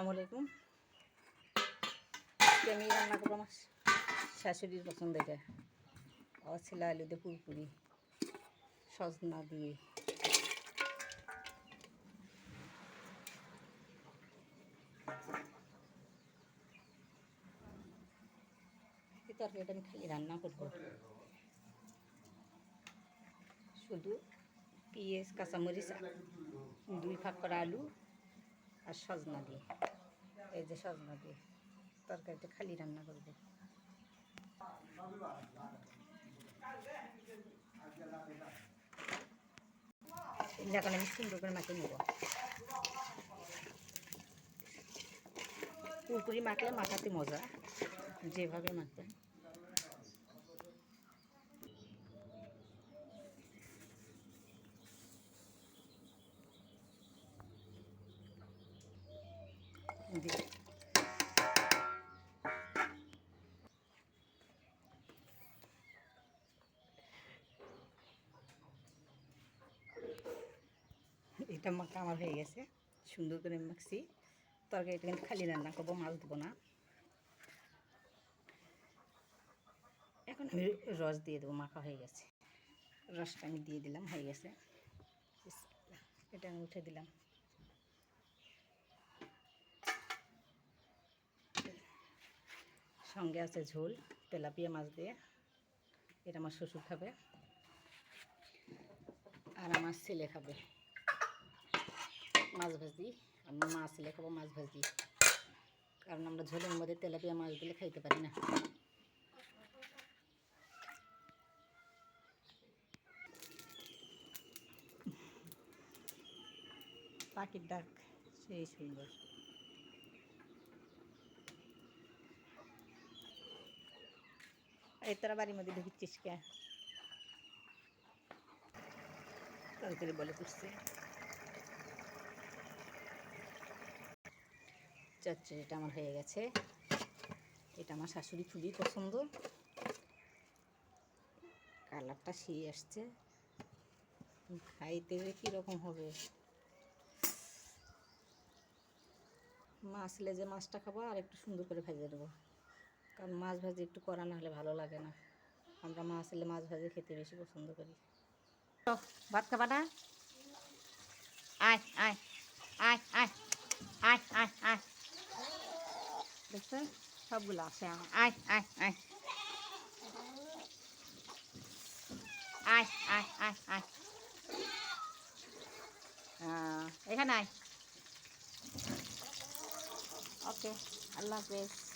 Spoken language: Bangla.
আসসালামু আলাইকুম আমি রান্না করব আমার শাশুড়ির পছন্দ এটা। অছিলা আলু দিয়ে পুরপুরি, সজনা দিয়ে। তরকারিটা আমি খালি রান্না করব। শুধু পেঁয়াজ, কাঁচামরিচ, দুই ভাগ করা আলু আর সজনা দিয়ে। এই যে সজনা দিয়ে তরকারিটা খালি রান্না করব। এখন আমি সুন্দর করে মাখিয়ে নেব। পুরপুরি মাখলে মাখাতে মজা, যেভাবে মাখবেন। এটা মাখা আমার হয়ে গেছে। সুন্দর করে মাখছি। তরকারিটা কিন্তু খালি রান্না করব, মাছ দেবো না। এখন আমি রস দিয়ে দেবো, মাখা হয়ে গেছে। রসটা আমি দিয়ে দিলাম, হয়ে গেছে। এটা আমি উঠে দিলাম। সঙ্গে আছে ঝোল, তেলাপিয়া মাছ দিয়ে। এটা আমার শ্বশুর খাবে। আর আমার ছেলে খাবে। মাছ ভাজি। আমি মা ছেলে খাব মাছ ভাজি। কারণ আমরা ঝোলের মধ্যে তেলাপিয়া মাছ দিলে খাইতে পারি না। পাখির ডাক, সেই সুন্দর। এই তোরা বাড়ির মধ্যে ঢুকছিস কে? তরকারি বলে করছে চচ্চড়িটা আমার হয়ে গেছে। এটা আমার শাশুড়ি খুবই পছন্দ। কালারটা সেই আসছে। খাইতে কীরকম হবে? মাছ লেজে মাছটা খাব আর একটু সুন্দর করে ভেজে দেবো কারণ মাছ ভাজি একটু করা না হলে ভালো লাগে না। আমরা মাছ এলে মাছ ভাজি খেতে বেশি পছন্দ করি। তো ভাত খাবা না? আয় আয় আয় সবগুলো আছে আয় আয় আয়। আয় এখানে আয়। ওকে, আল্লাহ হাফেজ।